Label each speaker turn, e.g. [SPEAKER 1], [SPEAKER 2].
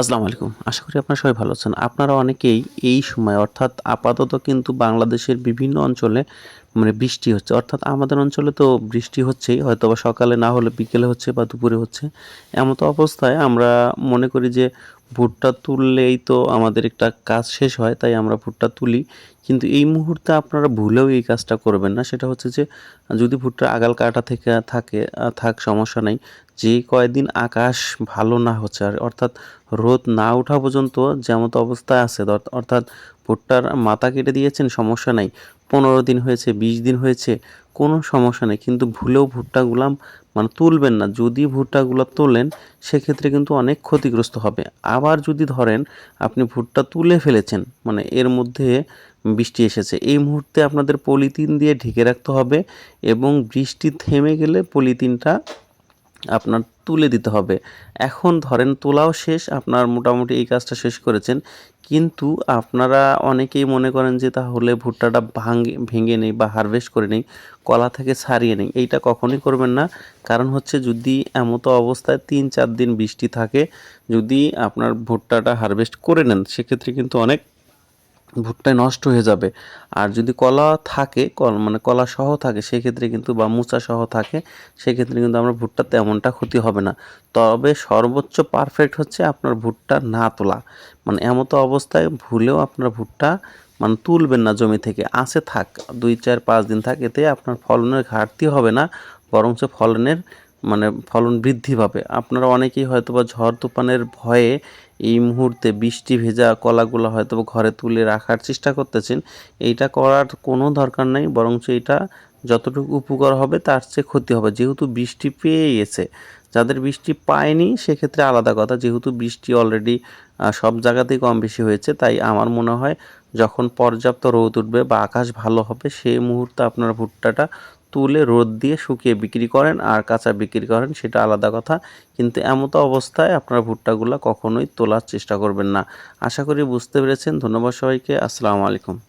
[SPEAKER 1] আসসালামু আলাইকুম। আশা করি আপনারা সবাই ভালো আছেন। আপনারা অনেকেই এই সময় অর্থাৎ আপাতত কিন্তু বাংলাদেশের বিভিন্ন অঞ্চলে মানে বৃষ্টি হচ্ছে। অর্থাৎ আমাদের অঞ্চলে তো বৃষ্টি হচ্ছেই হয়তো বা সকালে না হলে বিকেলে হচ্ছে বা দুপুরে হচ্ছে। এমতো অবস্থায় আমরা মনে করি যে ভুট্টা তুললেই তো আমাদের একটা কাজ শেষ হয়, তাই আমরা ভুট্টা তুলি। কিন্তু এই মুহূর্তে আপনারা ভুলেও এই কাজটা করবেন না। সেটা হচ্ছে যে, যদি ভুট্টা আগাল কাটা থেকে থাকে থাক, সমস্যা নেই। যে কয়দিন আকাশ ভালো না হচ্ছে, আর অর্থাৎ রোদ না ওঠা পর্যন্ত যেমন অবস্থায় আছে অর্থাৎ ভুট্টার মাথা কেটে দিয়েছেন, সমস্যা নাই। পনেরো দিন হয়েছে, বিশ দিন হয়েছে কোনো সমস্যা নেই। কিন্তু ভুলেও ভুট্টাগুলা মানে তুলবেন না। যদি ভুট্টাগুলো তোলেন, সেক্ষেত্রে কিন্তু অনেক ক্ষতিগ্রস্ত হবে। আবার যদি ধরেন আপনি ভুট্টা তুলে ফেলেছেন মানে এর মধ্যে বৃষ্টি এসেছে, এই মুহূর্তে আপনাদের পলিথিন দিয়ে ঢেকে রাখতে হবে এবং বৃষ্টি থেমে গেলে পলিথিনটা আপনার তুলে দিতে হবে। এখন ধরেন তোলাও শেষ, আপনার মোটামুটি এই কাজটা শেষ করেছেন। কিন্তু আপনারা অনেকেই মনে করেন যে তাহলে ভুট্টাটা ভাঙে, ভেঙে নেই বা হারভেস্ট করে নেই, কলা থেকে ছাড়িয়ে নেই। এইটা কখনোই করবেন না। কারণ হচ্ছে যদি এমতো অবস্থায় তিন চার দিন বৃষ্টি থাকে, যদি আপনার ভুট্টাটা হারভেস্ট করে নেন, সেক্ষেত্রে কিন্তু অনেক ভুট্টায় নষ্ট হয়ে যাবে। আর যদি কলা থাকে, কল মানে কলা সহ থাকে, সেক্ষেত্রে কিন্তু বা মোচা সহ থাকে, সেক্ষেত্রে কিন্তু আমরা ভুট্টা তেমনটা ক্ষতি হবে না। তবে সর্বোচ্চ পারফেক্ট হচ্ছে আপনার ভুট্টা না তোলা। মানে এমতো অবস্থায় ভুলেও আপনার ভুট্টা মানে তুলবেন না জমি থেকে। আসে থাক, দুই, চার, পাঁচ দিন থাক, এতে আপনার ফলনের ঘাটতি হবে না, বরঞ্চ ফলনের মানে ফলন বৃদ্ধি পাবে। আপনারা অনেকেই হয়তো বা ঝড় তুফানের ভয়ে এই মুহূর্তে বৃষ্টি ভেজা কলাগুলো হয়তো ঘরে তুলে রাখার চেষ্টা করতেছেন। এইটা করার কোনো দরকার নেই, বরঞ্চ এটা যতটুকু উপকার হবে তার চেয়ে ক্ষতি হবে। যেহেতু বৃষ্টি পেয়ে গেছে, যাদের বৃষ্টি পায়নি সেক্ষেত্রে আলাদা কথা। যেহেতু বৃষ্টি অলরেডি সব জায়গাতেই কম বেশি হয়েছে, তাই আমার মনে হয় যখন পর্যাপ্ত রোদ উঠবে বা আকাশ ভালো হবে সেই মুহূর্তে আপনার ভুট্টাটা তুলে রোদ দিয়ে শুকিয়ে বিক্রি করেন আর কাঁচা বিক্রি করেন, সেটা আলাদা কথা। কিন্তু এমতো অবস্থায় আপনার ভুট্টাগুলো কখনোই তোলার চেষ্টা করবেন না। আশা করি বুঝতে পেরেছেন। ধন্যবাদ সবাইকে। আসসালামু আলাইকুম।